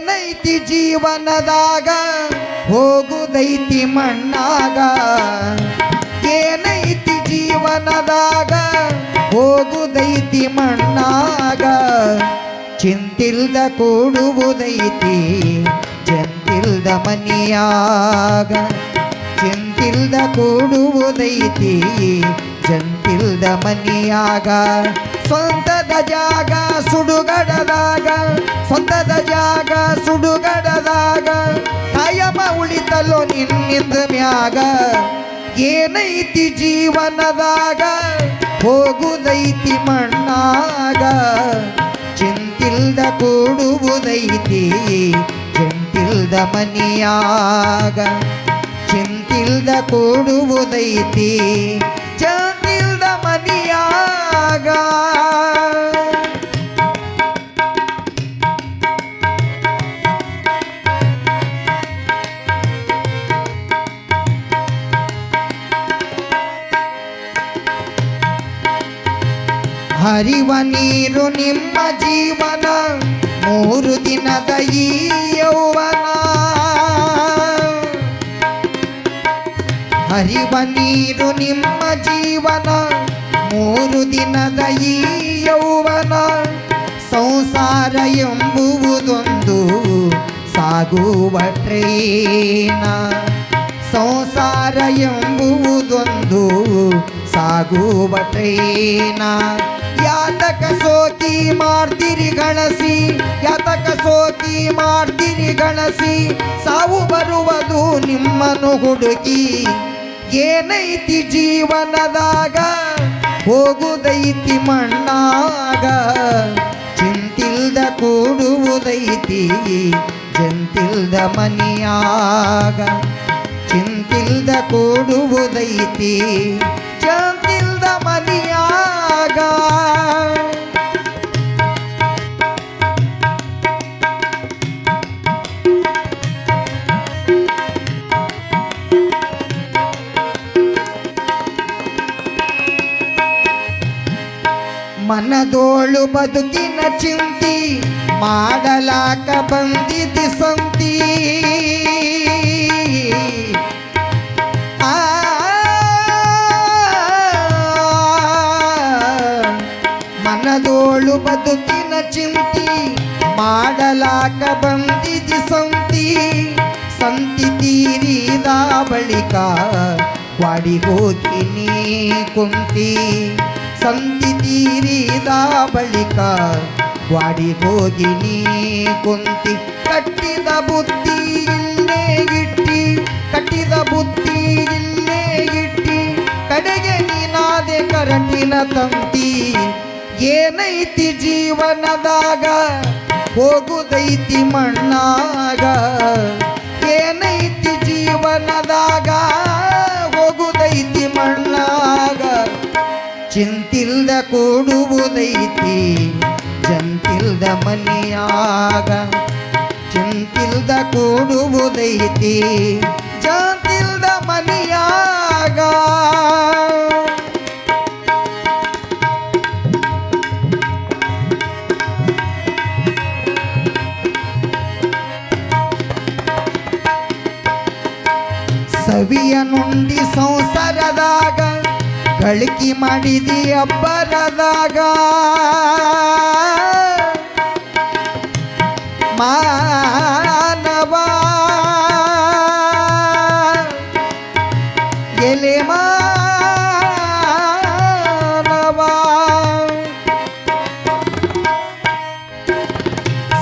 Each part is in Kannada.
ಏನೈತಿ ಜೀವನದಾಗ, ಹೋಗುದೈತಿ ಮಣ್ಣಾಗ. ಏನೈತಿ ಜೀವನದಾಗ, ಹೋಗುದೈತಿ ಮಣ್ಣಾಗ. ಚಿಂತಿಲ್ದ ಕೂಡುವುದೈತಿ ಚಂತಿಲ್ದ ಮನಿಯಾಗ. ಚಿಂತಿಲ್ದ ಕೂಡುವುದೈತಿ, ಜಂತಿಲ್ದ ಮನಿಯಾಗ. ಸ್ವಂತದ ಜಾಗ ಸುಡುಗಡದಾಗ ಸ್ವಂತದ ಜಾಗ ಸುಡುಗಡದಾಗ, ಕಾಯಮ ಉಳಿತಲೋ ನಿನ್ನಿಂದ ಮ್ಯಾಗ. ಏನೈತಿ ಜೀವನದಾಗ, ಹೋಗುದೈತಿ ಮಣ್ಣಾಗ. ಚಿಂತಿಲ್ದ ಕೂಡುವುದೈತಿ ಚಿಂತಿಲ್ದ ಮನಿಯಾಗ. ಚಿಂತಿಲ್ದ ಕೂಡುವುದೈತಿ ಚಂತಿಲ್ದ ಮನಿಯಾಗ. ಹರಿವ ನೀರು ನಿಮ್ಮ ಜೀವನ, ಮೂರು ದಿನದ ಈ ಯೌವನ. ಹರಿವ ನೀರು ನಿಮ್ಮ ಜೀವನ, ಮೂರು ದಿನದ ಈ ಯೌವನ. ಸಂಸಾರ ಎಂಬುವುದೊಂದು ಸಾಗುವ ಟ್ರೇನ. ಸಂಸಾರ ಎಂಬುವುದೊಂದು ಸಾಗುವ ಟ್ರೈನ. ಯಾತಕ ಸೋತಿ ಮಾಡ್ತೀರಿ ಗಣಸಿ, ಯಾತಕ ಸೋತಿ ಮಾಡ್ತೀರಿ ಗಣಸಿ, ಸಾವು ಬರುವುದು ನಿಮ್ಮನು ಹುಡುಗಿ ಏನೈತಿ ಜೀವನದಾಗ, ಹೋಗುದೈತಿ ಮಣ್ಣಾಗ, ಚಿಂತಿಲ್ದ ಕೂಡುವುದೈತಿ, ಜಂತಿಲ್ದ ಮನಿಯಾಗ. ಚಿಂತಿಲ್ದ ಕೂಡುವುದೈತಿ ಚಂತಿಲ್ದ ಮನಿಯಾಗ. ಮನದೋಳು ಬದುಕಿನ ಚಿಂತಿ ಮಾಡಲಾಕ ಬಂದಿದ್ದಿ ಸಂತಿ ಬದುಕಿನ ಚಿಂತಿ ಮಾಡಲಾಕ ಬಂದಿದಿ ಸಂತಿ. ಸಂತಿ ತೀರಿದ ಬಳಿಕ ಕ್ವಾಡಿ ಹೋಗಿ ನೀ ಕುಂತಿ. ಸಂತಿ ತೀರಿದ ಬಳಿಕ ವಾಡಿ ಹೋಗಿ ನೀ ಕುಂತಿ. ಕಟ್ಟಿದ ಬುದ್ಧಿ ಇಲ್ಲೇ ಇಟ್ಟಿ, ಕಟ್ಟಿದ ಬುದ್ಧಿ ಇಲ್ಲೇ ಇಟ್ಟಿ. ಕಡೆಗೆ ನೀನಾದೆ ಕರಟಿನ ತಂತಿ. ಏನೈತಿ ಜೀವನದಾಗ? ಹೋಗುದೈತಿ ಮಣ್ಣಾಗ. ಏನೈತಿ ಜೀವನದಾಗ? ಹೋಗುದೈತಿ ಮಣ್ಣಾಗ. ಚಿಂತಿಲ್ದ ಕೂಡುವುದೈತಿ, ಜಂತಿಲ್ದ ಮನಿಯಾಗ. ಚಿಂತಿಲ್ದ ಕೂಡುವುದೈತಿ, ಜಂತಿಲ್ದ ಮನಿಯಾಗ. ನುಂಡಿ ಸಂಸಾರದಾಗ ಗಳಿಕೆ ಮಾಡಿದಿ ಅಬ್ಬರದಾಗ. ಮಾನವ ಎಲೆ ಮಾನವ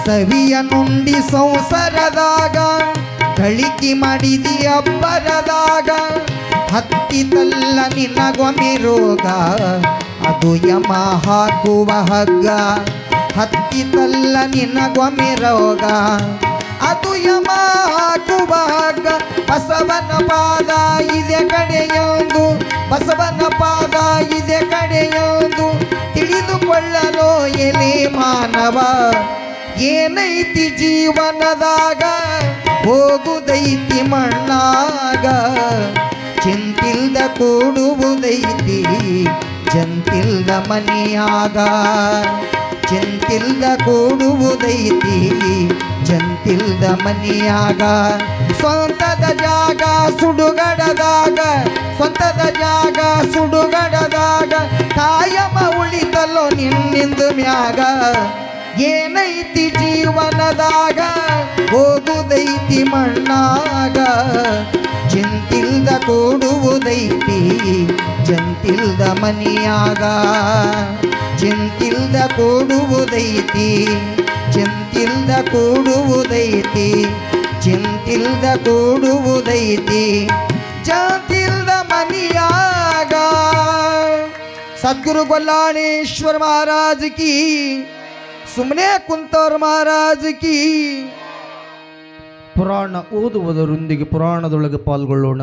ಸವಿಯ ನುಂಡಿ ಸಂಸಾರದಾಗ ಗಳಿಕೆ ಮಾಡಿದಿ ಅಬ್ಬರದಾಗ ಹತ್ತಿತಲ್ಲ ನಿನಗೊಮ್ಮೆ ರೋಗ. ಅದು ಯಮ ಹಾಕುವ ಹಗ್ಗ ಹತ್ತಿತಲ್ಲ ನಿನಗೊಮ್ಮೆ ರೋಗ. ಅದು ಯಮ ಹಾಕುವ ಹಗ್ಗ, ಬಸವನ ಪಾದ ಇದೆ ಕಡೆಯೊಂದು ಬಸವನ ಪಾದ ಇದೆ ಕಡೆಯೊಂದು ತಿಳಿದುಕೊಳ್ಳಲು ಎಲೆ ಮಾನವ. ಏನೈತಿ ಜೀವನದಾಗ? ಹೋಗುದೈತಿ ಮಣ್ಣಾಗ ಚಿಂತಿಲ್ದ ಕೂಡುವುದೈತಿ ಜಂತಿಲ್ದ ಮನಿಯಾಗ ಚಿಂತಿಲ್ದ ಕೂಡುವುದೈತಿ ಜಂತಿಲ್ದ ಮನಿಯಾಗ ಸ್ವಂತದ ಜಾಗ ಸುಡುಗಡದಾಗ ಸ್ವಂತದ ಜಾಗ ಸುಡುಗಡದಾಗ ಕಾಯಮ ಉಳಿತಲ್ಲೋ ನಿನ್ನಿಂದು ಮ್ಯಾಗ ಏನೈತಿ ಜೀವನದಾಗ? ಹೋಗುದೈತಿ ಮಣ್ಣಾಗ. ಚಿಂತಿಲ್ದ ಕೂಡುವುದೈತಿ, ಜಂತಿಲ್ದ ಮನಿಯಾಗ. ಚಿಂತಿಲ್ದ ಕೂಡುವುದೈತಿ ಚಿಂತಿಲ್ದ ಕೂಡುವುದೈತಿ ಚಿಂತಿಲ್ದ ಕೂಡುವುದೈತಿ, ಜಂತಿಲ್ದ ಮನಿಯಾಗ. ಸದ್ಗುರು ಗೊಲ್ಲಾಣೇಶ್ವರ ಮಹಾರಾಜ್ ಕಿ ಸುಮ್ಮನೆ ಕುಂತವ್ರ ಮಹಾರಾಜ್ ಕಿ. ಪುರಾಣ ಓದುವುದರೊಂದಿಗೆ ಪುರಾಣದೊಳಗೆ ಪಾಲ್ಗೊಳ್ಳೋಣ.